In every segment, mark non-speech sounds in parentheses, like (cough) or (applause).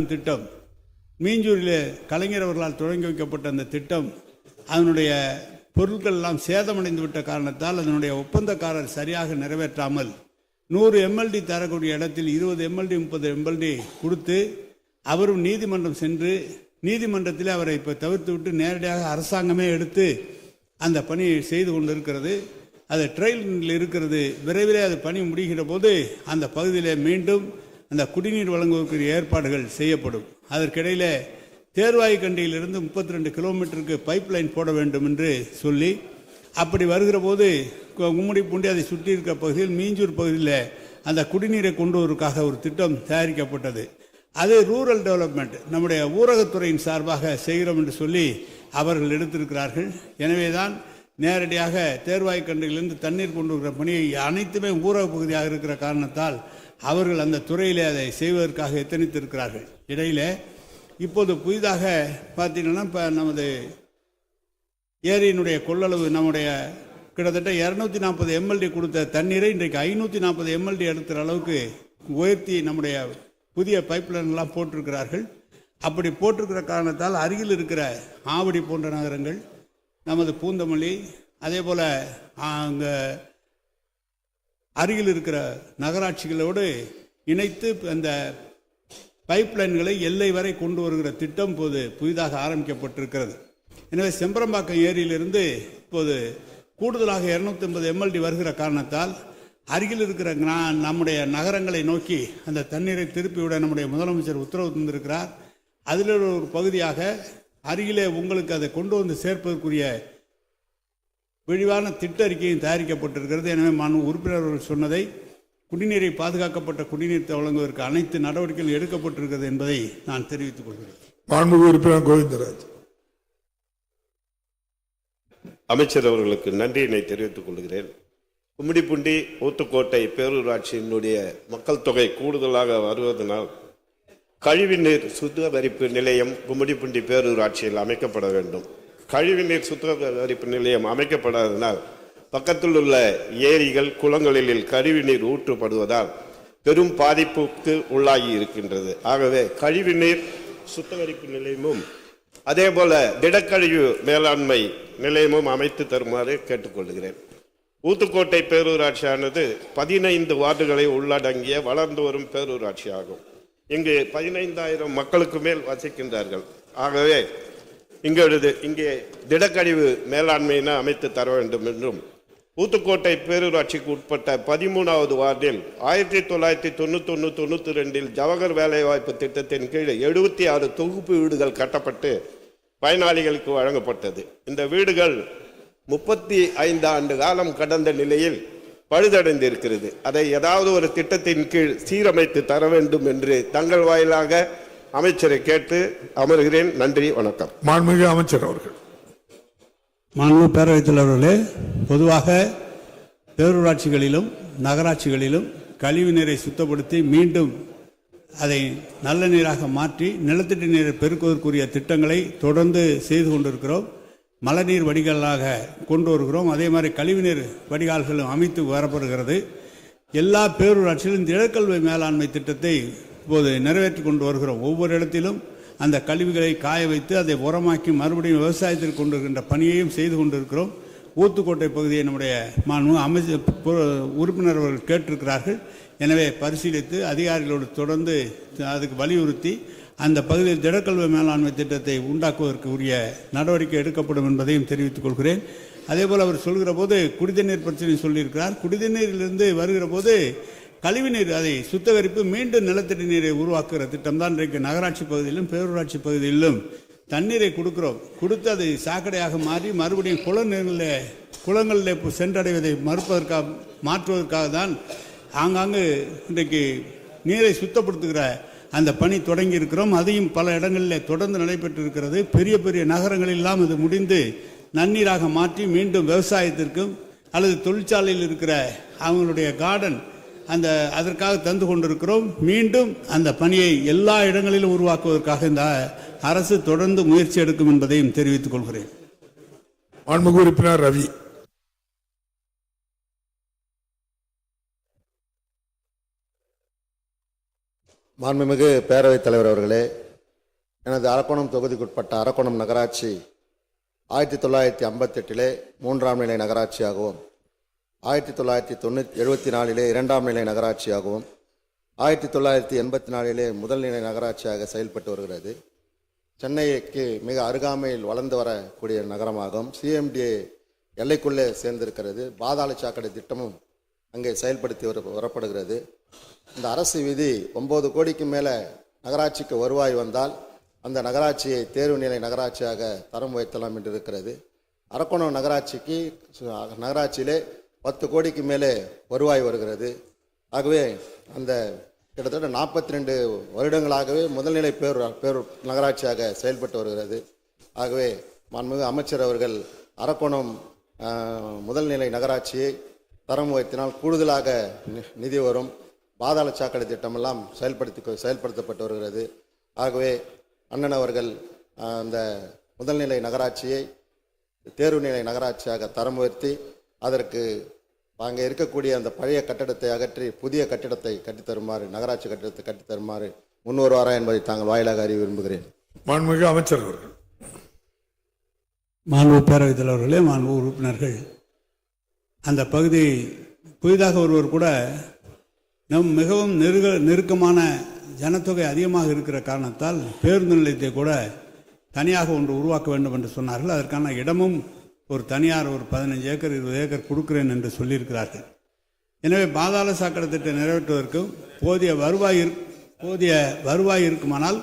திட்டம். மீஞ்சூரில் கலைஞர் அவர்களால் தொடங்கி வைக்கப்பட்ட அந்த திட்டம் அதனுடைய பொருட்கள் எல்லாம் சேதமடைந்து விட்ட காரணத்தால் அதனுடைய ஒப்பந்தக்காரர் சரியாக நிறைவேற்றாமல் நூறு எம்எல்டி தரக்கூடிய இடத்தில் இருபது எம்எல்டி முப்பது எம்எல்டி கொடுத்து அவரும் நீதிமன்றம் சென்று நீதிமன்றத்தில் அவரை இப்போ தவிர்த்து விட்டு நேரடியாக அரசாங்கமே எடுத்து அந்த பணியை செய்து கொண்டிருக்கிறது. அது ட்ரையலில் இருக்கிறது. விரைவிலே அது பணி முடிகிற போது அந்த பகுதியிலே மீண்டும் அந்த குடிநீர் வழங்குவதற்குரிய ஏற்பாடுகள் செய்யப்படும். அதற்கிடையில் தேர்வாய் கண்டியிலிருந்து முப்பத்தி ரெண்டு கிலோமீட்டருக்கு பைப் லைன் போட வேண்டும் என்று சொல்லி அப்படி வருகிற போது கும்முடி பூண்டி அதை சுற்றி இருக்கிற பகுதியில் மீஞ்சூர் பகுதியில் அந்த குடிநீரை கொண்டு வருவதற்காக ஒரு திட்டம் தயாரிக்கப்பட்டது. அது ரூரல் டெவலப்மெண்ட் நம்முடைய ஊரகத்துறையின் சார்பாக செய்கிறோம் என்று சொல்லி அவர்கள் எடுத்திருக்கிறார்கள். எனவே தான் நேரடியாக தேர்வாய் கண்டிலிருந்து தண்ணீர் கொண்டு வருகிற பணியை அனைத்துமே ஊரக பகுதியாக இருக்கிற காரணத்தால் அவர்கள் அந்த துறையில் அதை செய்வதற்காக எத்தனித்திருக்கிறார்கள். இடையில் இப்போது புதிதாக பார்த்தீங்கன்னா இப்போ நமது ஏரியினுடைய கொள்ளளவு நம்முடைய கிட்டத்தட்ட இரநூத்தி நாற்பது எம்எல்டி கொடுத்த தண்ணீரை இன்றைக்கு ஐநூற்றி நாற்பது எம்எல்டி எடுக்கிற அளவுக்கு உயர்த்தி நம்முடைய புதிய பைப்லைன்லாம் போட்டிருக்கிறார்கள். அப்படி போட்டிருக்கிற காரணத்தால் அருகில் இருக்கிற ஆவடி போன்ற நகரங்கள் நமது பூந்தமல்லி அதே போல் அங்கே அருகில் இருக்கிற நகராட்சிகளோடு இணைத்து அந்த பைப்லைன்களை எல்லை வரை கொண்டு வருகிற திட்டம் போது புதிதாக ஆரம்பிக்கப்பட்டிருக்கிறது. எனவே செம்பரம்பாக்கம் ஏரியிலிருந்து இப்போது கூடுதலாக இருநூத்தி ஐம்பது எம்எல்டி வருகிற காரணத்தால் அருகில் இருக்கிற நம்முடைய நகரங்களை நோக்கி அந்த தண்ணீரை திருப்பிவிட நம்முடைய முதலமைச்சர் உத்தரவு தந்திருக்கிறார். அதில் ஒரு பகுதியாக அருகிலே உங்களுக்கு அதை கொண்டு வந்து சேர்ப்பதற்குரிய விரிவான திட்ட அறிக்கையும் தயாரிக்கப்பட்டிருக்கிறது. எனவே மாண்பு உறுப்பினர்கள் சொன்னதை குடிநீரை பாதுகாக்கப்பட்ட குடிநீர் வழங்குவதற்கு அனைத்து நடவடிக்கைகள் எடுக்கப்பட்டிருக்கிறது என்பதை நான் தெரிவித்துக் கொள்கிறேன். மாண்புமிகு உறுப்பினர் கோவிந்தராஜ். அமைச்சர் அவர்களுக்கு நன்றியினை தெரிவித்துக் கொள்கிறேன். கும்மிடிப்பூண்டி ஊத்துக்கோட்டை பேரூராட்சியினுடைய மக்கள் தொகை கூடுதலாக வருவதனால் கழிவுநீர் சுத்திகரிப்பு நிலையம் கும்மிடிப்பூண்டி பேரூராட்சியில் அமைக்கப்பட வேண்டும். கழிவுநீர் சுத்திகரிப்பு நிலையம் அமைக்கப்படாததினால் பக்கத்தில் உள்ள ஏரிகள் குளங்களில் கழிவுநீர் ஊற்றப்படுவதால் பெரும் பாதிப்புக்கு உள்ளாகி இருக்கின்றது. ஆகவே கழிவுநீர் சுத்திகரிப்பு நிலையமும் அதே போல திடக்கழிவு மேலாண்மை நிலையமும் அமைத்து தருமாறு கேட்டுக்கொள்கிறேன். ஊத்துக்கோட்டை பேரூராட்சியானது பதினைந்து வார்டுகளை உள்ளடங்கிய வளர்ந்து வரும் பேரூராட்சி ஆகும் இங்கு பதினைந்தாயிரம் மக்களுக்கு மேல் வசிக்கின்றார்கள். ஆகவே இங்கே இங்கே திடக்கழிவு மேலாண்மையின அமைத்து தர வேண்டும் என்றும் ஊத்துக்கோட்டை பேரூராட்சிக்கு உட்பட்ட பதிமூணாவது வார்டில் ஆயிரத்தி தொள்ளாயிரத்தி தொண்ணூத்தொன்று தொண்ணூற்றி ரெண்டில் ஜவஹர் வேலைவாய்ப்பு திட்டத்தின் கீழ் எழுபத்தி ஆறு தொகுப்பு வீடுகள் கட்டப்பட்டு பயனாளிகளுக்கு வழங்கப்பட்டது. இந்த வீடுகள் முப்பத்தி ஐந்து ஆண்டு காலம் கடந்த நிலையில் பழுதடைந்து இருக்கிறது அதை ஏதாவது ஒரு திட்டத்தின் கீழ் சீரமைத்து தர வேண்டும் என்று தங்கள் வாயிலாக அமைச்சரை கேட்டு அமர்கிறேன். நன்றி வணக்கம். மாண்புமிகு அமைச்சர் அவர்கள். மாண்பு பேரவைத் தலைவர்களே பொதுவாக பேரூராட்சிகளிலும் நகராட்சிகளிலும் கழிவு நீரை சுத்தப்படுத்தி மீண்டும் அதை நல்ல நீராக மாற்றி நிலத்தடி நீரை பெருக்குவதற்குரிய திட்டங்களை தொடர்ந்து செய்து கொண்டிருக்கிறோம். மழைநீர் வடிகாலாக கொண்டு வருகிறோம். அதே மாதிரி கழிவுநீர் வடிகால்களும் அமைத்து வரப்படுகிறது. எல்லா பேரூராட்சியிலும் திடக்கல்வி மேலாண்மை திட்டத்தை இப்போது நிறைவேற்றி கொண்டு வருகிறோம் ஒவ்வொரு இடத்திலும் அந்த கழிவுகளை காய வைத்து அதை உரமாக்கி மறுபடியும் விவசாயத்திற்கு கொண்டு வருகின்ற பணியையும் செய்து கொண்டிருக்கிறோம். ஊத்துக்கோட்டை பகுதியை நம்முடைய மாண்பு அமைச்சர் உறுப்பினர் அவர்கள் கேட்டிருக்கிறார்கள். எனவே பரிசீலித்து அதிகாரிகளோடு தொடர்ந்து அதுக்கு வலியுறுத்தி அந்த பகுதியில் திடக்கல்வி மேலாண்மை திட்டத்தை உண்டாக்குவதற்கு உரிய நடவடிக்கை எடுக்கப்படும் என்பதையும் தெரிவித்துக் கொள்கிறேன். அதேபோல் அவர் சொல்கிற போது குடிதண்ணீர் பிரச்சனை சொல்லியிருக்கிறார். குடிதண்ணீரிலிருந்து வருகிற போது கழிவுநீர் அதை சுத்திகரிப்பு மீண்டும் நிலத்தடி நீரை உருவாக்குகிற திட்டம் தான் இன்றைக்கு நகராட்சி பகுதியிலும் பேரூராட்சி பகுதியிலும் தண்ணீரை கொடுக்குறோம். கொடுத்து அதை சாக்கடையாக மாறி மறுபடியும் குள குளங்களில் இப்போ சென்றடைவதை மறுப்பதற்காக மாற்றுவதற்காக தான் ஆங்காங்கு இன்றைக்கு நீரை சுத்தப்படுத்துகிற அந்த பணி தொடங்கி இருக்கிறோம் அதையும் பல இடங்களில் தொடர்ந்து நடைபெற்று இருக்கிறது பெரிய பெரிய நகரங்களெல்லாம் இது முடிந்து நன்னீராக மாற்றி மீண்டும் விவசாயத்திற்கும் அல்லது தொழிற்சாலையில் இருக்கிற அவங்களுடைய கார்டன் அந்த அதற்காக தந்து கொண்டிருக்கிறோம். மீண்டும் அந்த பணியை எல்லா இடங்களிலும் உருவாக்குவதற்காக இந்த அரசு தொடர்ந்து முயற்சி எடுக்கும் என்பதையும் தெரிவித்துக் கொள்கிறேன். மாண்புமிகு உறுப்பினர் ரவி. மாண்புமிகு பேரவைத் தலைவர் அவர்களே எனது அரக்கோணம் தொகுதிக்குட்பட்ட அரக்கோணம் நகராட்சி ஆயிரத்தி தொள்ளாயிரத்தி ஐம்பத்தெட்டிலே மூன்றாம் நிலை நகராட்சியாகவும் ஆயிரத்தி தொள்ளாயிரத்தி தொண்ணூற்றி எழுபத்தி நாலிலே இரண்டாம் நிலை நகராட்சியாகவும் ஆயிரத்தி தொள்ளாயிரத்தி எண்பத்தி நாலிலே முதல் நிலை நகராட்சியாக செயல்பட்டு வருகிறது. சென்னைக்கு மிக அருகாமையில் வளர்ந்து வரக்கூடிய நகரமாகும் சிஎம்டிஏ எல்லைக்குள்ளே சேர்ந்திருக்கிறது. பாதாள சாக்கடை திட்டமும் அங்கே செயல்படுத்தி வர வரப்படுகிறது. இந்த அரசு விதி ஒம்பது கோடிக்கு மேலே நகராட்சிக்கு வருவாய் வந்தால் அந்த நகராட்சியை தேர்வு நிலை நகராட்சியாக தரம் உயர்த்தலாம் என்று இருக்கிறது. அரக்கோணம் நகராட்சிக்கு சு- நகராட்சியிலே பத்து கோடிக்கு மேலே வருவாய் வருகிறது. ஆகவே அந்த கிட்டத்தட்ட நாற்பத்தி ரெண்டு வருடங்களாகவே முதல்நிலை பேர் பேர் நகராட்சியாக செயல்பட்டு வருகிறது. ஆகவே மாண்புமிகு அமைச்சர் அவர்கள் அரக்கோணம் முதல்நிலை நகராட்சியை தரம் உயர்த்தினால் கூடுதலாக நி- நிதி வரும். பாதாள சாக்கடை திட்டமெல்லாம் செயல்படுத்தி செயல்படுத்தப்பட்டு வருகிறது. ஆகவே அண்ணன் அவர்கள் அந்த முதல்நிலை நகராட்சியை தேர்வு நிலை நகராட்சியாக தரம் உயர்த்தி அதற்கு அங்கே இருக்கக்கூடிய அந்த பழைய கட்டடத்தை அகற்றி புதிய கட்டிடத்தை கட்டித் தருமாறு நகராட்சி கட்டிடத்தை கட்டித் தருமாறு முன் வருவாரா என்பதை தாங்கள் வாயிலாக அறிய விரும்புகிறேன். மாண்புமிகு அமைச்சர் அவர்கள். மாண்பு பேரவைத் தலைவர்களே மாண்பு உறுப்பினர்கள். அந்த பகுதி புதிதாக ஒருவர் கூட நம் மிகவும் நெருக நெருக்கமான ஜனத்தொகை அதிகமாக இருக்கிற காரணத்தால் பேருந்து நிலையத்தை கூட தனியாக ஒன்று உருவாக்க வேண்டும் என்று சொன்னார்கள். அதற்கான இடமும் ஒரு தனியார் ஒரு பதினஞ்சு ஏக்கர் இருபது ஏக்கர் கொடுக்கிறேன் என்று சொல்லியிருக்கிறார்கள். எனவே பாதாள சாக்கடை திட்டம் நிறைவேற்றுவதற்கும் போதிய வருவாய் போதிய வருவாய் இருக்குமானால்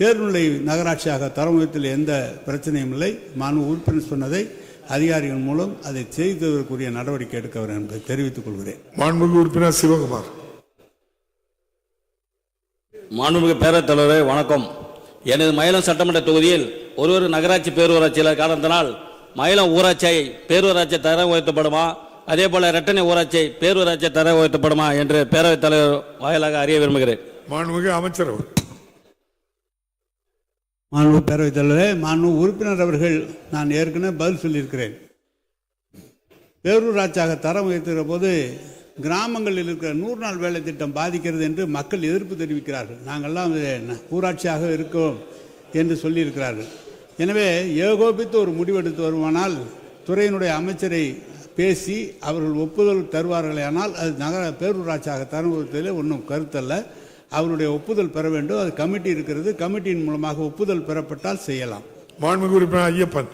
தேர்வுநிலை நகராட்சியாக தரம் உயர்த்தில் எந்த பிரச்சனையும் இல்லை. மாண்பு உறுப்பினர் சொன்னதை அதிகாரிகள் மூலம் அதை செய்ததற்குரிய நடவடிக்கை எடுக்க வேண்டும் என்பதை தெரிவித்துக் கொள்கிறேன். மாண்புமிகு உறுப்பினர் சிவகுமார். மாண்புமிகு பேரவைத் தலைவரே வணக்கம். எனது மயிலம் சட்டமன்ற தொகுதியில் ஒரு ஒரு நகராட்சி பேரூராட்சியில் காரணத்தினால் மயிலம் ஊராட்சியை பேரூராட்சி தரம் உயர்த்தப்படுமா? அதே போல இரட்டனை ஊராட்சி பேரூராட்சி தரம் உயர்த்தப்படுமா என்று பேரவைத் தலைவர் வாயிலாக அறிய விரும்புகிறேன். மாண்புமிகு அமைச்சர் அவர்கள். மாண்பு பேரவைத் தலைவரே மாண்பு உறுப்பினர் அவர்கள் நான் ஏற்கனவே பதில் சொல்லியிருக்கிறேன். பேரூராட்சியாக தரம் உயர்த்துகிற போது கிராமங்களில் இருக்கிற நூறு நாள் வேலை திட்டம் பாதிக்கிறது என்று மக்கள் எதிர்ப்பு தெரிவிக்கிறார்கள். நாங்கள்லாம் ஊராட்சியாக இருக்கோம் என்று சொல்லியிருக்கிறார்கள். எனவே ஏகோபித்து ஒரு முடிவெடுத்து வருமானால் துறையினுடைய அமைச்சரை பேசி அவர்கள் ஒப்புதல் தருவார்களேயானால் அது நகர பேரூராட்சியாக உயர்த்துவதில் ஒன்றும் கருத்தல்ல. அவருடைய ஒப்புதல் பெற வேண்டும். அது கமிட்டி இருக்கிறது. கமிட்டியின் மூலமாக ஒப்புதல் பெறப்பட்டால் செய்யலாம். மாண்புமிகு உறுப்பினர் ஐயப்பன்.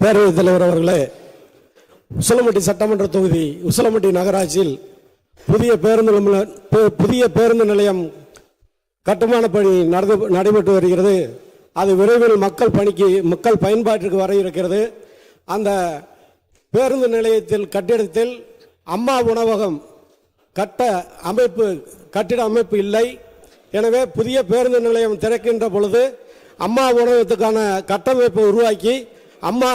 பேரவைத் தலைவர் அவர்களே உசிலம்பட்டி சட்டமன்ற தொகுதி உசிலம்பட்டி நகராட்சியில் புதிய பேருந்து புதிய பேருந்து நிலையம் கட்டுமான பணி நடந்து நடைபெற்று வருகிறது. அது விரைவில் மக்கள் பணிக்கு மக்கள் பயன்பாட்டிற்கு வர இருக்கிறது. அந்த பேருந்து நிலையத்தில் கட்டிடத்தில் அம்மா உணவகம் கட்ட அமைப்பு கட்டிட அமைப்பு இல்லை. எனவே புதிய பேருந்து நிலையம் திறக்கின்ற பொழுது அம்மா உணவகத்துக்கான கட்டமைப்பை உருவாக்கி அம்மா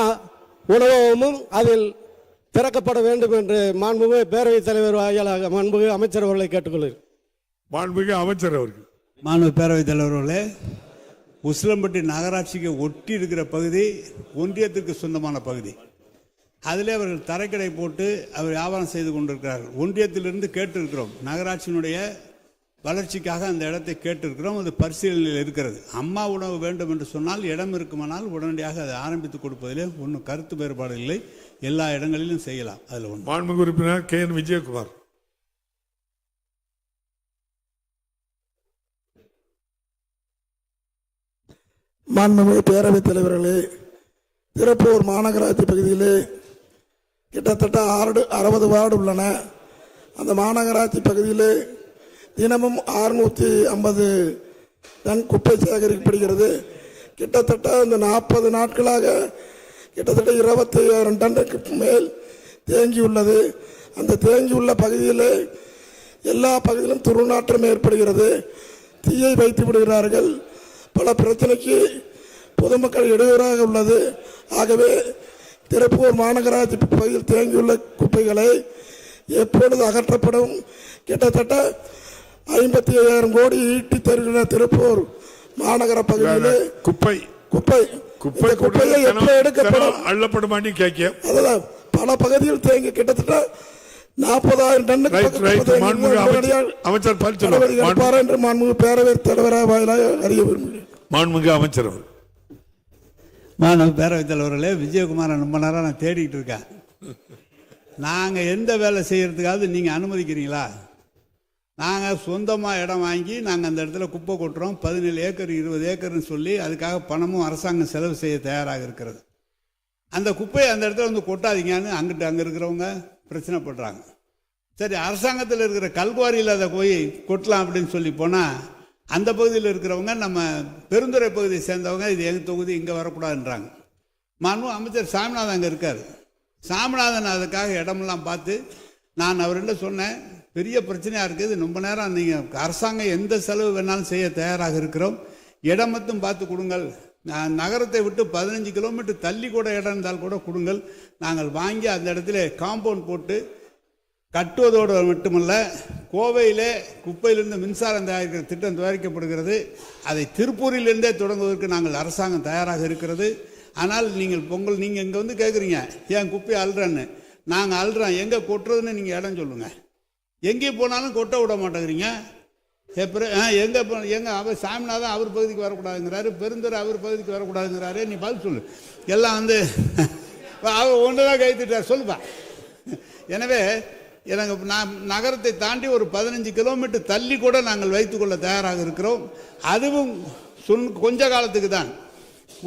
உணவகமும் அதில் திறக்கப்பட வேண்டும் என்று மாண்புமிகு பேரவைத் தலைவர் வாயிலாக மாண்புமிகு அமைச்சர் அவர்களை கேட்டுக்கொள்கிறேன். மாண்புமிகு அமைச்சர் அவர்கள். மாணவ பேரவைத் தலைவர்களே உசிலம்பட்டி நகராட்சிக்கு ஒட்டி இருக்கிற பகுதி ஒன்றியத்திற்கு சொந்தமான பகுதி. அதிலே அவர்கள் தரைக்கடை போட்டு அவர் வியாபாரம் செய்து கொண்டிருக்கிறார்கள். ஒன்றியத்திலிருந்து கேட்டிருக்கிறோம். நகராட்சியினுடைய வளர்ச்சிக்காக அந்த இடத்தை கேட்டிருக்கிறோம். அது பரிசீலனையில் இருக்கிறது. அம்மா உணவு வேண்டும் என்று சொன்னால் இடம் இருக்குமானால் உடனடியாக அதை ஆரம்பித்து கொடுப்பதிலே ஒன்றும் கருத்து வேறுபாடு இல்லை. எல்லா இடங்களிலும் செய்யலாம். அதில் ஒன்று. மாண்புமிகு உறுப்பினர் கே என் விஜயகுமார். மாண்புமிகு பேரவைத் தலைவர்களே திருப்பூர் மாநகராட்சி பகுதியிலே கிட்டத்தட்ட ஆறு அறுபது வார்டு உள்ளன. அந்த மாநகராட்சி பகுதியிலே தினமும் அறுநூற்றி ஐம்பது டன் குப்பை சேகரிக்கப்படுகிறது. கிட்டத்தட்ட இந்த நாற்பது நாட்களாக கிட்டத்தட்ட இருபத்தி ஐயாயிரம் டன்னுக்கு மேல் தேங்கியுள்ளது அந்த தேங்கியுள்ள பகுதியிலே எல்லா பகுதியிலும் துர்நாற்றம் ஏற்படுகிறது. தீயை வைத்து விடுகிறார்கள். பல பிரச்சனைக்கு பொதுமக்கள் இடையூறாக உள்ளது. ஆகவே திருப்பூர் மாநகராட்சி பகுதியில் தேங்கியுள்ள குப்பைகளை எப்பொழுது அகற்றப்படும்? கிட்டத்தட்ட ஐம்பத்தி ஐயாயிரம் கோடி ஈட்டி தருகிற திருப்பூர் மாநகர பகுதியிலே குப்பை. குப்பை. குப்பை குப்பையை எப்போ எடுக்கப்படும்? அள்ளப்படுமான்னு கேட்க. அதுதான். பல பகுதியில் தேங்கி கிட்டத்தட்ட நாற்பதாயிரம் உடனடியாக அமைச்சர் எடுப்பாரா என்று மாண்புமிகு பேரவைத் தலைவராக வாயிலாக அறிய விரும்புகிறேன். மாண்புமிகு அமைச்சர் அவர் மாணவ பேரவைத் தலைவர்களே விஜயகுமாரை ரொம்ப நேரம் நான் தேடிக்கிட்டு இருக்கேன். நாங்கள் எந்த வேலை செய்யறதுக்காவது நீங்கள் அனுமதிக்கிறீங்களா? நாங்கள் சொந்தமாக இடம் வாங்கி நாங்கள் அந்த இடத்துல குப்பை கொட்டுறோம். பதினேழு ஏக்கர் இருபது ஏக்கர்னு சொல்லி அதுக்காக பணமும் அரசாங்கம் செலவு செய்ய தயாராக இருக்கிறது. அந்த குப்பையை அந்த இடத்துல வந்து கொட்டாதீங்கன்னு அங்கிட்டு அங்கே இருக்கிறவங்க பிரச்சனைப்படுறாங்க. சரி அரசாங்கத்தில் இருக்கிற கல்குவாரியில் அதை போய் கொட்டலாம் அப்படின்னு சொல்லி போனால் அந்த பகுதியில் இருக்கிறவங்க நம்ம பெருந்துறை பகுதியை சேர்ந்தவங்க இது எங்கள் தொகுதி இங்கே வரக்கூடாதுன்றாங்க. மனு அமைச்சர் சாமிநாதன் அங்கே இருக்கார். சாமிநாதன் அதுக்காக இடமெல்லாம் பார்த்து நான் அவர்கிட்ட சொன்னேன் பெரிய பிரச்சனையாக இருக்குது ரொம்ப நேரம் நீங்கள் அரசாங்கம் எந்த செலவு வேணாலும் செய்ய தயாராக இருக்கிறோம். இடம் மட்டும் பார்த்து கொடுங்கள். நான் நகரத்தை விட்டு பதினஞ்சு கிலோமீட்டர் தள்ளி கூட இடம் இருந்தால் கூட கொடுங்கள். நாங்கள் வாங்கி அந்த இடத்துல காம்பவுண்ட் போட்டு கட்டுவதோடு மட்டுமல்ல கோவையிலே குப்பையிலிருந்து மின்சாரம் தயாரிக்கிற திட்டம் தயாரிக்கப்படுகிறது. அதை திருப்பூரிலிருந்தே தொடங்குவதற்கு நாங்கள் அரசாங்கம் தயாராக இருக்கிறது. ஆனால் நீங்கள் பொங்கல் நீங்கள் இங்கே வந்து கேட்குறீங்க ஏன் குப்பையை அல்றேன்னு நாங்கள் அல்றோம் எங்கே கொட்டுறதுன்னு நீங்கள் இடம் சொல்லுங்கள் எங்கே போனாலும் கொட்ட விட மாட்டேங்கிறீங்க. எப்படி ஆ எங்கே போ எங்கே அவர் சாமிநாதன் அவர் பகுதிக்கு வரக்கூடாதுங்கிறாரு பெருந்தர் அவர் பகுதிக்கு வரக்கூடாதுங்கிறாரு. நீ பதில் சொல்லு. எல்லாம் வந்து (laughs) அவர் ஒன்று தான் கைத்துட்டார் சொல்லுப்பா. (laughs) எனவே எனக்கு நான் நகரத்தை தாண்டி ஒரு பதினஞ்சு கிலோமீட்டர் தள்ளி கூட நாங்கள் வைத்துக்கொள்ள தயாராக இருக்கிறோம். அதுவும் சொன் கொஞ்ச காலத்துக்கு தான்.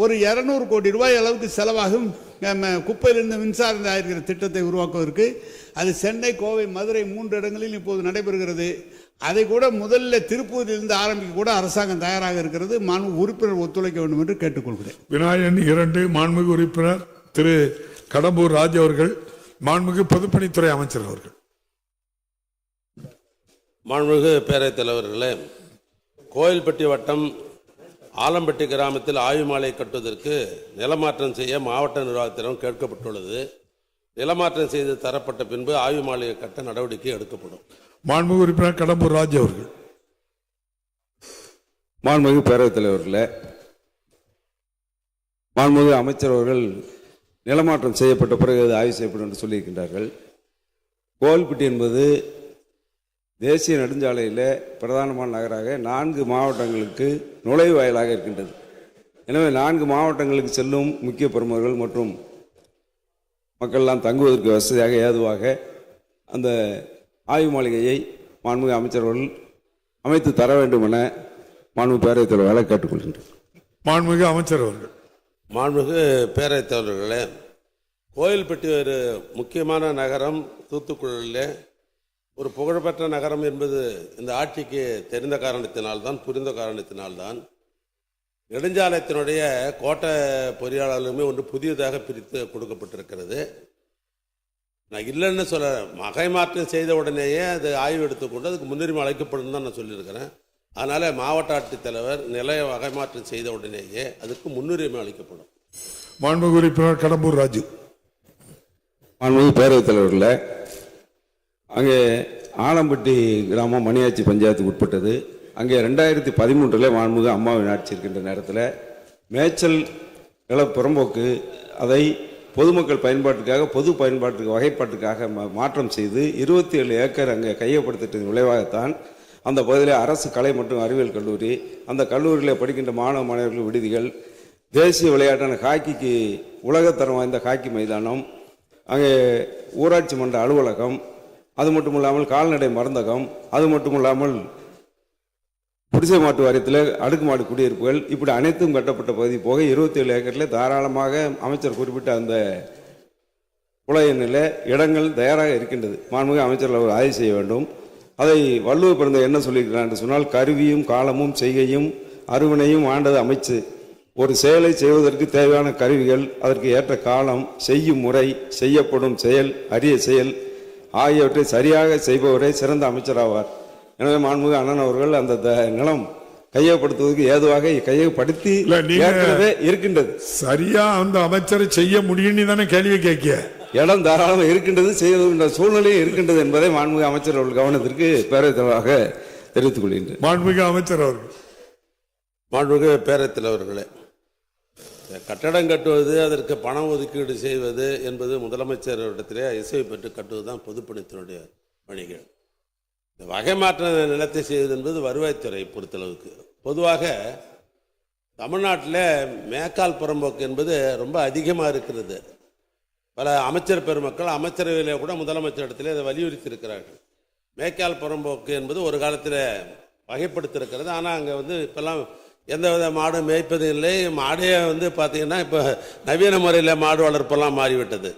ஒரு இரநூறு கோடி ரூபாய் அளவுக்கு செலவாகும். நம்ம குப்பையிலிருந்து மின்சாரம் தயாரிக்கிற திட்டத்தை உருவாக்குவதற்கு. அது சென்னை கோவை மதுரை மூன்று இடங்களில் இப்போது நடைபெறுகிறது. அதை கூட முதல்ல திருப்பூரிலிருந்து ஆரம்பிக்க கூட அரசாங்கம் தயாராக இருக்கிறது. மாண்பு உறுப்பினர் ஒத்துழைக்க வேண்டும் என்று கேட்டுக்கொள்கிறேன். விநாயகன் இரண்டு மாண்புமிகு உறுப்பினர் திரு கடம்பூர் ராஜ் அவர்கள் மாண்புமிகு பொதுப்பணித்துறை அமைச்சர் அவர்கள். மாண்புமிகு பேரவைத் தலைவர்களே கோயில்பட்டி வட்டம் ஆலம்பட்டி கிராமத்தில் ஆய்வு மாலை கட்டுவதற்கு நிலமாற்றம் செய்ய மாவட்ட நிர்வாகத்திடம் கேட்கப்பட்டுள்ளது. நிலமாற்றம் செய்து தரப்பட்ட பின்பு ஆய்வு மாலையை கட்ட நடவடிக்கை எடுக்கப்படும். மாண்புமிகு உறுப்பினர் கடம்பூர் ராஜ் அவர்கள். மாண்புமிகு பேரவைத் தலைவர்களே மாண்புமிகு அமைச்சர் அவர்கள் நிலமாற்றம் செய்யப்பட்ட பிறகு அது ஆய்வு செய்யப்படும் என்று சொல்லியிருக்கின்றார்கள். கோவில்பட்டி என்பது தேசிய நெடுஞ்சாலையில் பிரதானமான நகராக நான்கு மாவட்டங்களுக்கு நுழைவாயிலாக இருக்கின்றது. எனவே நான்கு மாவட்டங்களுக்கு செல்லும் முக்கிய பிரமுகர்கள் மற்றும் மக்கள்லாம் தங்குவதற்கு வசதியாக ஏதுவாக அந்த ஆய்வு மாளிகையை மாண்புமிகு அமைச்சர் அவர்கள் அமைத்து தர வேண்டும் என மாண்பு பேரவைத் தலைவராக கேட்டுக்கொள்கின்றேன். மாண்புமிகு அமைச்சர் அவர்கள். மாண்புமிகு பேரவைத் தலைவர்களே கோயில்பட்டி ஒரு முக்கியமான நகரம் தூத்துக்குடியிலே. ஒரு புகழ்பெற்ற நகரம் என்பது இந்த ஆட்சிக்கு தெரிந்த காரணத்தினால்தான் புரிந்த காரணத்தினால்தான். நெடுஞ்சாலைத்தினுடைய கோட்டை பொறியாளர்களுமே ஒன்று புதியதாக பிரித்து கொடுக்கப்பட்டிருக்கிறது. நான் இல்லைன்னு சொல்ல மகை மாற்றம் செய்த உடனேயே அது ஆய்வு எடுத்துக்கொண்டு அதுக்கு முன்னுரிமை அளிக்கப்படும் தான் நான் சொல்லியிருக்கிறேன். அதனால் மாவட்ட ஆட்சித்தலைவர் நிலைய வகை மாற்றம் செய்த உடனேயே அதுக்கு முன்னுரிமை அளிக்கப்படும். மாண்புமிகு உறுப்பினர் கடம்பூர் ராஜு. மாண்புமிகு பேரவைத் தலைவர்களே அங்கே ஆலம்பட்டி கிராமம் மணியாச்சி பஞ்சாயத்துக்கு உட்பட்டது. அங்கே ரெண்டாயிரத்தி பதிமூன்றில் மாண்புமிகு அம்மாவின் ஆட்சி இருக்கின்ற நேரத்தில் மேய்ச்சல் நில புறம்போக்கு அதை பொதுமக்கள் பயன்பாட்டுக்காக பொது பயன்பாட்டுக்கு வகைப்பாட்டுக்காக மா- மாற்றம் செய்து இருபத்தி ஏழு ஏக்கர் அங்கே கையப்படுத்திட்டதன் விளைவாகத்தான் அந்த பகுதியில் அரசு கலை மற்றும் அறிவியல் கல்லூரி அந்த கல்லூரியில் படிக்கின்ற மாணவ மாணவர்கள் விடுதிகள் தேசிய விளையாட்டான ஹாக்கிக்கு உலகத்தரம் வாய்ந்த ஹாக்கி மைதானம் அங்கே ஊராட்சி மன்ற அலுவலகம் அது மட்டும் இல்லாமல் கால்நடை மருந்தகம் அது மட்டும் இல்லாமல் குடிசை மாட்டு வாரியத்தில் அடுக்குமாடு குடியிருப்புகள் இப்படி அனைத்தும் கட்டப்பட்ட பகுதி போக இருபத்தி ஏழு ஏக்கரில் தாராளமாக அமைச்சர் குறிப்பிட்ட அந்த புலையனில் இடங்கள் தயாராக இருக்கின்றது. மாண்புமிகு அமைச்சர்கள் அவர் ஆய்வு செய்ய வேண்டும். அதை வள்ளுவர் பிறந்த என்ன சொல்லியிருக்கிறார் என்று சொன்னால் கருவியும் காலமும் செய்கையும் அருவினையும் ஆண்டது அமைச்சு ஒரு செயலை செய்வதற்கு தேவையான கருவிகள் அதற்கு ஏற்ற காலம் செய்யும் முறை செய்யப்படும் செயல் அரிய செயல் ஆகியவற்றை சரியாக செய்பவரே சிறந்த அமைச்சராவார். எனவே மாண்புமிகு அண்ணன் அவர்கள் அந்த த- நிலம் கையப்படுத்துவதற்கு ஏதுவாக கையப்படுத்தி இல்ல, நீங்க- ஏற்கனவே இருக்கின்றது. சரியா அந்த அமைச்சரை செய்ய முடியும்னு தானே கேள்வி கேட்க. இடம் தாராளமாக இருக்கின்றது செய்கின்ற சூழ்நிலையும் இருக்கின்றது என்பதை மாண்புமிகு அமைச்சர் அவர்கள் கவனத்திற்கு பேரவைத் தலைவராக தெரிவித்துக் கொள்கின்றேன். மாண்புமிகு அமைச்சர் அவர்கள். மாண்புமிகு பேரவைத் தலைவர்களே இந்த கட்டடம் கட்டுவது அதற்கு பணம் ஒதுக்கீடு செய்வது என்பது முதலமைச்சரிடத்திலே இசை பெற்று கட்டுவது தான் பொதுப்பணித்தினுடைய பணிகள். இந்த வகை மாற்ற நிலத்தை செய்வது என்பது வருவாய்த்துறை பொறுத்தளவுக்கு. பொதுவாக தமிழ்நாட்டில் மேக்கால் புறம்போக்கு என்பது ரொம்ப அதிகமாக இருக்கிறது. பல அமைச்சர் பெருமக்கள் அமைச்சரவையில் கூட முதலமைச்சரிடத்திலே அதை வலியுறுத்தி இருக்கிறார்கள் மேக்கால் புறம்போக்கு என்பது ஒரு காலத்தில் வகைப்படுத்திருக்கிறது ஆனால் அங்கே வந்து இப்போல்லாம் எந்த வித மாடு மேய்ப்பதும் இல்லை. மாடே வந்து பார்த்தீங்கன்னா இப்போ நவீன முறையில் மாடு வளர்ப்பெல்லாம் மாறிவிட்டது.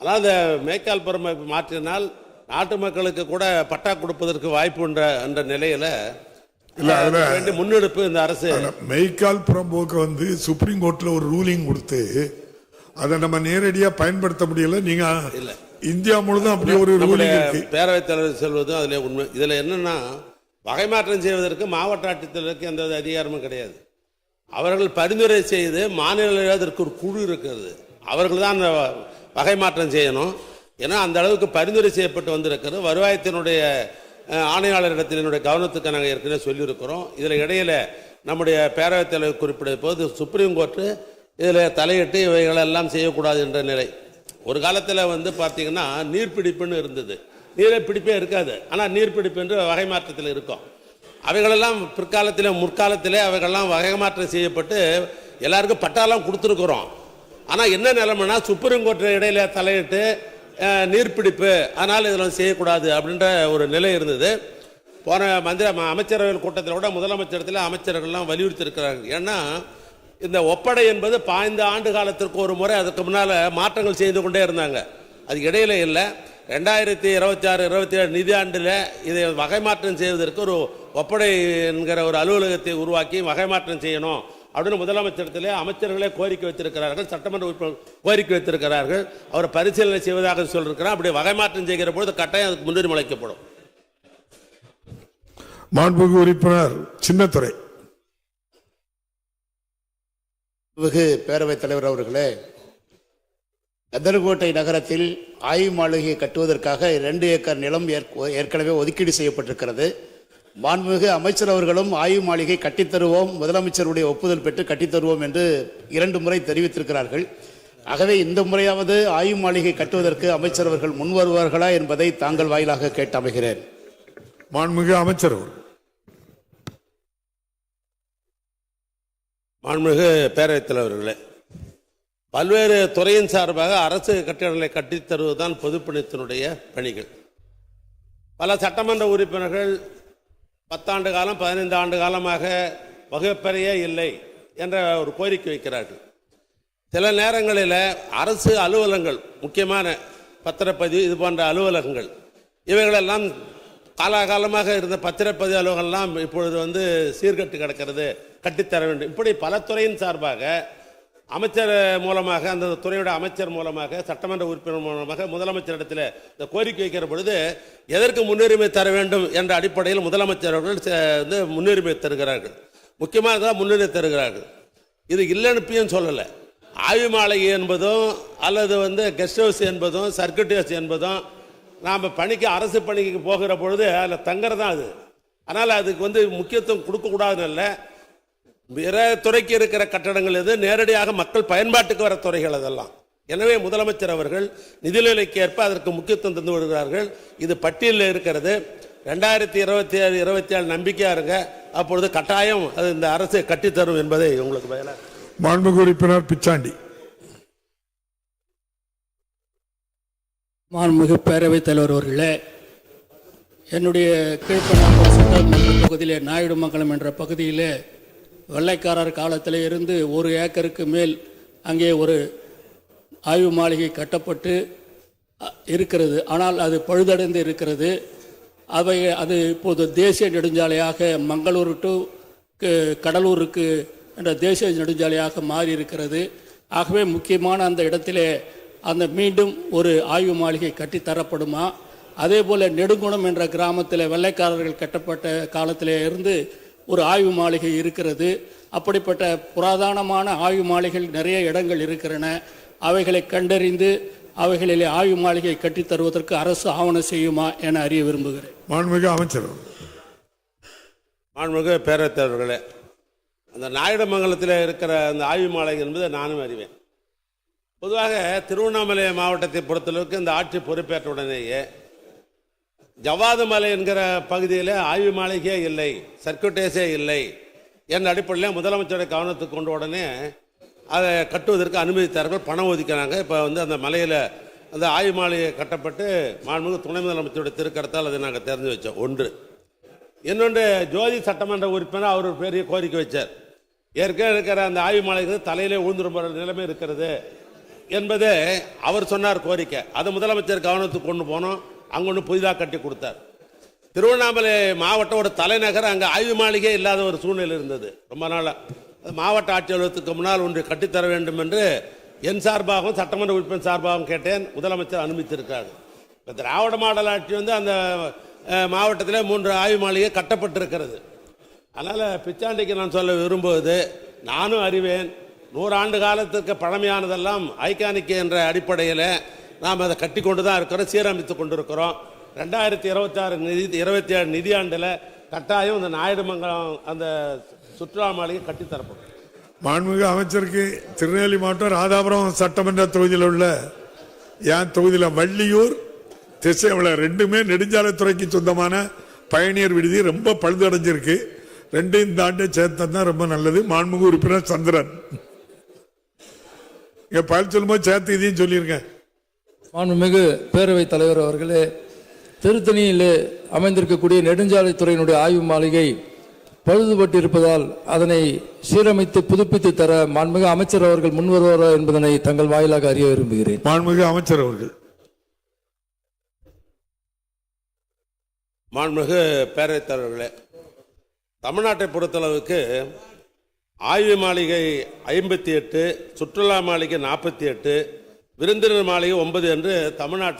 ஆனால் அந்த மேய்க்கால் புறம்போக்கு மாற்றினால் நாட்டு மக்களுக்கு கூட பட்டா கொடுப்பதற்கு வாய்ப்பு என்ற நிலையில் இல்ல, அதுல- வேண்டிய முன்னெடுப்பு இந்த அரசு மெய்க்கால் புறம்போக்கு வந்து சுப்ரீம் கோர்ட்ல ஒரு ரூலிங் கொடுத்து அதை நம்ம நேரடியா பயன்படுத்த முடியல. நீங்க இல்ல. இந்தியா முழுதும் அப்படி ஒரு ரூலிங் பேரவைத் தலைவர் செல்வதும் அதில் உண்மை. இதில் என்னன்னா வகை மாற்றம் செய்வதற்கு மாவட்ட ஆட்சித்தலைவருக்கு எந்த அதிகாரமும் கிடையாது. அவர்கள் பரிந்துரை செய்து மாநில அதற்கு ஒரு குழு இருக்கிறது. அவர்கள் தான் அந்த வகை மாற்றம் செய்யணும். ஏன்னா அந்த அளவுக்கு பரிந்துரை செய்யப்பட்டு வந்திருக்கிறது. வருவாயத்தினுடைய ஆணையாளரிடத்தினுடைய ஆணையாளரிடத்தில் என்னுடைய கவனத்துக்கு நாங்கள் ஏற்கனவே சொல்லியிருக்கிறோம். இதில் இடையில நம்முடைய பேரவைத் தலைவர் குறிப்பிட்ட போது சுப்ரீம் கோர்ட்டு இதில் தலையிட்டு இவைகளெல்லாம் செய்யக்கூடாது என்ற நிலை. ஒரு காலத்தில் வந்து பார்த்திங்கன்னா நீர்பிடிப்புன்னு இருந்தது. நீரை பிடிப்பே இருக்காது. ஆனால் நீர்பிடிப்பு என்று வகை மாற்றத்தில் இருக்கும். அவைகளெல்லாம் பிற்காலத்தில் முற்காலத்திலே அவைகளெல்லாம் வகை மாற்றம் செய்யப்பட்டு எல்லாருக்கும் பட்டாலாம் கொடுத்துருக்குறோம். ஆனால் என்ன நிலைமைனா சுப்ரீம் கோர்ட்டு இடையில தலையிட்டு நீர்ப்பிடிப்பு நீர்பிடிப்பு அதனால் இதில் செய்யக்கூடாது அப்படின்ற ஒரு நிலை இருந்தது. போன மந்திர ம- அமைச்சரவை கூட்டத்தில் கூட முதலமைச்சரத்தில் அமைச்சர்கள்லாம் வலியுறுத்தியிருக்கிறாங்க. ஏன்னா இந்த ஒப்படை என்பது பாய்ந்த ஆண்டு காலத்திற்கு ஒரு முறை அதுக்கு முன்னால் மாற்றங்கள் செய்து கொண்டே இருந்தாங்க. அது இடையில இல்லை. ரெண்டாயிரத்தி இருபத்தி ஆறு இருபத்தி ஏழு நிதியாண்டில் இதை வகை மாற்றம் செய்வதற்கு ஒரு ஒப்படை என்கிற ஒரு அலுவலகத்தை உருவாக்கி வகை மாற்றம் செய்யணும் அப்படின்னு முதலமைச்சரத்திலே அமைச்சர்களே கோரிக்கை வைத்திருக்கிறார்கள் சட்டமன்ற உறுப்பினர் கோரிக்கை வைத்திருக்கிறார்கள். அவர் பரிசீலனை செய்வதாக சொல்லியிருக்கிறார். அப்படி வகை மாற்றம் செய்கிற பொழுது கட்டாயம் அதுக்கு முன்னுரிமை அளிக்கப்படும். மாண்புமிகு உறுப்பினர் சின்னத்துறை. வெகு பேரவைத் தலைவர் அவர்களே கந்தர்கோட்டை நகரத்தில் ஆய்வு மாளிகை கட்டுவதற்காக இரண்டு ஏக்கர் நிலம் ஏற்க- ஏற்கனவே ஒதுக்கீடு செய்யப்பட்டிருக்கிறது. மாண்புமிகு அமைச்சர் அவர்களும் ஆய்வு மாளிகை கட்டித்தருவோம் முதலமைச்சருடைய ஒப்புதல் பெற்று கட்டித்தருவோம் என்று இரண்டு முறை தெரிவித்திருக்கிறார்கள். ஆகவே இந்த முறையாவது ஆய்வு மாளிகை கட்டுவதற்கு அமைச்சர் அவர்கள் முன் வருவார்களா என்பதை தாங்கள் வாயிலாக கேட்டு அமைகிறேன். மாண்புமிகு அமைச்சர் மாண்புமிகு பேரவைத் தலைவர்களே பல்வேறு துறையின் சார்பாக அரசு கட்டிடங்களை கட்டித் தருவதுதான் பொதுப்பணித்தினுடைய பணிகள். பல சட்டமன்ற உறுப்பினர்கள் பத்தாண்டு காலம் பதினைந்து ஆண்டு காலமாக வகுப்பறையே இல்லை என்ற ஒரு கோரிக்கை வைக்கிறார்கள். சில நேரங்களில் அரசு அலுவலகங்கள் முக்கியமான பத்திரப்பதிவு இது போன்ற அலுவலகங்கள் இவைகளெல்லாம் காலாகாலமாக இருந்த பத்திரப்பதிவு அலுவலகம்லாம் இப்பொழுது வந்து சீர்கட்டு கிடக்கிறது கட்டித்தர வேண்டும். இப்படி பல துறையின் சார்பாக அமைச்சர் மூலமாக அந்த துறையோட அமைச்சர் மூலமாக சட்டமன்ற உறுப்பினர் மூலமாக முதலமைச்சரிடத்தில் இந்த கோரிக்கை வைக்கிற பொழுது எதற்கு முன்னுரிமை தர வேண்டும்? என்ற அடிப்படையில் முதலமைச்சர் அவர்கள் வந்து முன்னுரிமை தருகிறார்கள். முக்கியமாக தான் முன்னுரிமை தருகிறார்கள். இது இல்லைன்னு சொல்லலை. ஆய்வு மாளிகை என்பதும் அல்லது வந்து கெஸ்ட் ஹவுஸ் என்பதும் சர்க்கிட் ஹவுஸ் என்பதும் நாம் பணிக்கு அரசு பணிக்கு போகிற பொழுது அதில் தங்குறது தான் அது. அதனால் அதுக்கு வந்து முக்கியத்துவம் கொடுக்கக்கூடாதுன்னு இல்லை. பிற துறைக்கு இருக்கிற கட்டடங்கள் எது? நேரடியாக மக்கள் பயன்பாட்டுக்கு வர துறைகள் அதெல்லாம். எனவே முதலமைச்சர் அவர்கள் நிதிநிலைக்கு ஏற்ப அதற்கு முக்கியத்துவம் தந்து வருகிறார்கள். இது பட்டியலில் இருக்கிறது. ரெண்டாயிரத்தி இருபத்தி ஏழு இருபத்தி ஏழு நம்பிக்கையா இருங்க. அப்பொழுது கட்டாயம் அது இந்த அரசு கட்டித்தரும் என்பதை உங்களுக்கு பயனாக மாண்புமிகு உறுப்பினர் பிச்சாண்டி. மாண்புமிகு பேரவைத் தலைவர் அவர்களே என்னுடைய கீழ்ப்பண்ணாம்பூர் சட்டமன்ற தொகுதியிலே நாயுடு மங்கலம் என்ற பகுதியிலே வெள்ளைக்காரர் காலத்தில் இருந்து ஒரு ஏக்கருக்கு மேல் அங்கே ஒரு ஆய்வு மாளிகை கட்டப்பட்டு இருக்கிறது. ஆனால் அது பழுதடைந்து இருக்கிறது. அவை அது இப்போது தேசிய நெடுஞ்சாலையாக மங்களூர் டு கடலூருக்கு என்ற தேசிய நெடுஞ்சாலையாக மாறி இருக்கிறது ஆகவே முக்கியமான அந்த இடத்திலே அந்த மீண்டும் ஒரு ஆய்வு மாளிகை கட்டித்தரப்படுமா அதே போல் நெடுங்குணம் என்ற கிராமத்தில் வெள்ளைக்காரர்கள் கட்டப்பட்ட காலத்திலே இருந்து ஒரு ஆய்வு மாளிகை இருக்கிறது. அப்படிப்பட்ட புராதனமான ஆய்வு மாளிகைகள் நிறைய இடங்கள் இருக்கிறன. அவைகளை கண்டறிந்து அவைகளிலே ஆய்வு மாளிகை கட்டித் தருவதற்கு அரசு ஆவணம் செய்யுமா என அறிய விரும்புகிறேன். மாண்புமிகு அமைச்சர் மாண்புமிகு பேரவைத் தலைவர்களே அந்த நாயுடமங்கலத்தில் இருக்கிற அந்த ஆய்வு மாலை என்பதை நானும் அறிவேன். பொதுவாக திருவண்ணாமலை மாவட்டத்தை பொறுத்தளவுக்கு இந்த ஆட்சி பொறுப்பேற்ற உடனேயே ஜவாது என்கிற பகுதியில் ஆய்வு மாளிகையே இல்லை சர்க்குட்டேஸே இல்லை என்ற அடிப்படையில் முதலமைச்சருடைய கவனத்துக்கு கொண்ட உடனே அதை கட்டுவதற்கு அனுமதித்தார்கள் பணம் ஒதுக்கினாங்க. இப்போ வந்து அந்த மலையில் அந்த ஆய்வு மாளிகை கட்டப்பட்டு மாண்புமிகு துணை முதலமைச்சருடைய திருக்கரத்தால் அதை நாங்கள் தெரிஞ்சு வச்சோம். ஒன்று. இன்னொன்று ஜோதி சட்டமன்ற உறுப்பினர் அவர் ஒரு பெரிய கோரிக்கை வச்சார். ஏற்கனவே இருக்கிற அந்த ஆய்வு மாளிகை தலையிலே ஊழ்ந்துரும் போகிற நிலைமை இருக்கிறது என்பது அவர் சொன்னார் கோரிக்கை. அதை முதலமைச்சர் கவனத்துக்கு கொண்டு போனோம். அங்கே ஒன்று புதிதாக கட்டி கொடுத்தார். திருவண்ணாமலை மாவட்டம் ஒரு தலைநகர் அங்கே ஆய்வு மாளிகை இல்லாத ஒரு சூழ்நிலை இருந்தது. ரொம்ப நாளாக மாவட்ட ஆட்சி முன்னால் ஒன்று கட்டித்தர வேண்டும் என்று என் சார்பாகவும் சட்டமன்ற உறுப்பினர் சார்பாகவும் கேட்டேன். முதலமைச்சர் அனுமதித்திருக்காரு. இப்போ திராவிட மாடல் ஆட்சி வந்து அந்த மாவட்டத்தில் மூன்று ஆய்வு மாளிகை கட்டப்பட்டிருக்கிறது. அதனால் பிச்சாண்டிக்கு நான் சொல்ல விரும்புவது நானும் அறிவேன் நூறாண்டு காலத்திற்கு பழமையானதெல்லாம் ஐகானிக் என்ற அடிப்படையில் நாம் அதை கட்டி கொண்டு தான் இருக்கிறோம் சீரமைத்து கொண்டு இருக்கிறோம் ரெண்டாயிரத்தி இருபத்தாறு நிதி இருபத்தி ஏழு நிதியாண்டில் கட்டாயம் இந்த நாயுடுமங்கலம் அந்த சுற்றுலா மாளிகை கட்டித்தரப்படும். மாண்புமிகு அமைச்சருக்கு திருநெல்வேலி மாவட்டம் ராதாபுரம் சட்டமன்ற தொகுதியில் உள்ள என் தொகுதியில் வள்ளியூர் திசைவள ரெண்டுமே நெடுஞ்சாலைத்துறைக்கு சொந்தமான பயணியர் விடுதி ரொம்ப பழுதடைஞ்சிருக்கு. ரெண்டையும் தாண்டி சேர்த்தா ரொம்ப நல்லது. மாண்புமிகு உறுப்பினர் சந்திரன். இங்கே பயல் சொல்லும்போது சேர்த்து இதையும் சொல்லியிருக்கேன் மாண்புமிகு பேரவைத் தலைவர் அவர்களே திருத்தணியிலே அமைந்திருக்கக்கூடிய நெடுஞ்சாலைத்துறையினுடைய ஆய்வு மாளிகை பழுதுபட்டு இருப்பதால் அதனை சீரமைத்து புதுப்பித்து தர மாண்புமிகு அமைச்சர் அவர்கள் முன்வருவாரா என்பதனை தங்கள் வாயிலாக அறிய விரும்புகிறேன். மாண்புமிகு அமைச்சர் அவர்கள். மாண்புமிகு பேரவைத் தலைவர்களே தமிழ்நாட்டை பொறுத்தளவுக்கு ஆய்வு மாளிகை ஐம்பத்தி எட்டு சுற்றுலா மாளிகை நாற்பத்தி எட்டு விருந்தினர் மாளிகை ஒன்பது என்று தமிழ்நாட்டில்